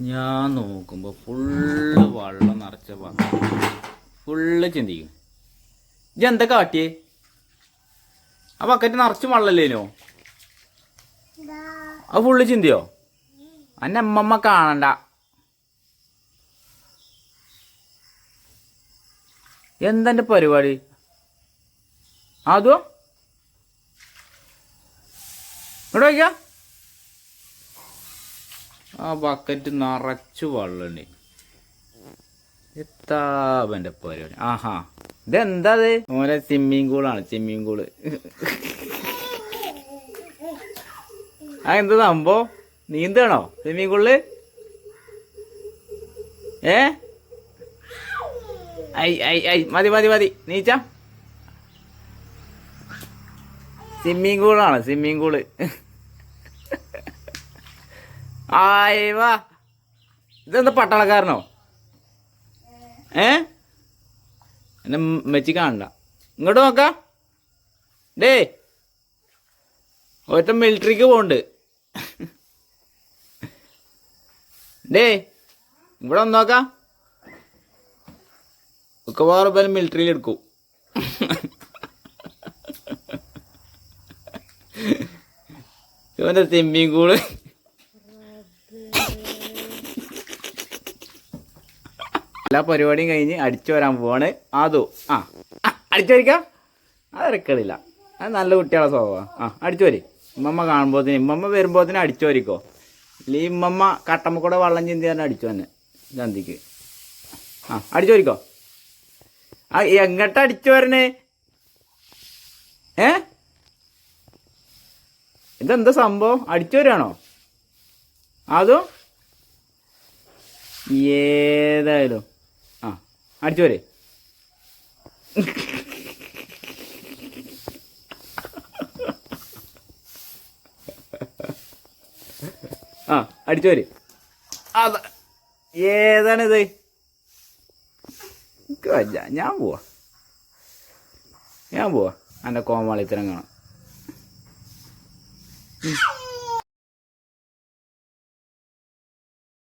ഞാൻ നോക്കുമ്പോൾ ഫുള്ള് വെള്ളം നിറച്ച ഫുള്ള് ചിന്തിക്കും. ഇത് എന്താ കാട്ടിയേ? ആ ബക്കറ്റ് നിറച്ച് വെള്ളല്ലേനോ? അത് ഫുള്ള് ചിന്തിയോ? അന്നെ അമ്മമ്മ കാണണ്ട. എന്താ എന്റെ പരിപാടി? അതോ ഇവിടെ വയ്ക്കാം. ആ ബക്കറ്റ് നിറച്ചു വെള്ളമുണ്ട് എത്താവന്റെ പരിപാടി. ആഹാ. ഇതെന്താ അത്? ഓനെ സ്വിമ്മിങ് പൂളാണ് സ്വിമ്മിങ് പൂൾ ആ എന്ത് സംഭവം? നീന്താണോ സ്വിമ്മിങ് പൂളിൽ ഏ? ഐ ഐ ഐ. മതി മതി മതി. നീച്ച. സ്വിമ്മിങ് പൂളാണ് സ്വിമ്മിങ് പൂൾ ആയ് വാ ഇതെന്താ പട്ടാളക്കാരനോ? ഏ? എന്നെ മെച്ചി കാണണ്ട. ഇങ്ങോട്ട് നോക്കാം. ഡേ. ഒറ്റ മിലിറ്ററിക്ക് പോണ്ട് ഡേ. ഇവിടെ ഒന്ന് നോക്കാം. മിക്കവാറും പേര് മിലിറ്ററിയിൽ എടുക്കും. ഇവന്റെ തെമ്മിയും പൂൾ എല്ലാ പരിപാടിയും കഴിഞ്ഞ് അടിച്ചു വരാൻ പോവാണ്. അതോ ആ അടിച്ചു വരിക്കാം? ഇറക്കണില്ല അത് നല്ല കുട്ടികളെ സ്വഭാവം ആ അടിച്ചു വരി. ഇമ്മമ്മ കാണുമ്പോത്തിന് ഇമ്മമ്മ വരുമ്പോത്തിന് അടിച്ചു വരിക്കോ? ഇല്ല ഇമ്മമ്മ കട്ടമ്മ കൂടെ വെള്ളം ചിന്തി തന്നെ അടിച്ചു തന്നെ ചന്തിക്ക് ആ അടിച്ചു വരിക്കോ? ആ എങ്ങോട്ട് അടിച്ചു വരണേ? ഏ? ഇതെന്താ സംഭവം? അടിച്ചു വരികയാണോ? അതോ ഏതായാലും. അടിച്ചു വരെ ആ അടിച്ചു അത ഏതാണിത്. ഞാൻ പോവാ. ഞാൻ പോവാ. എന്റെ കോമാളിത്തരം കാണാം.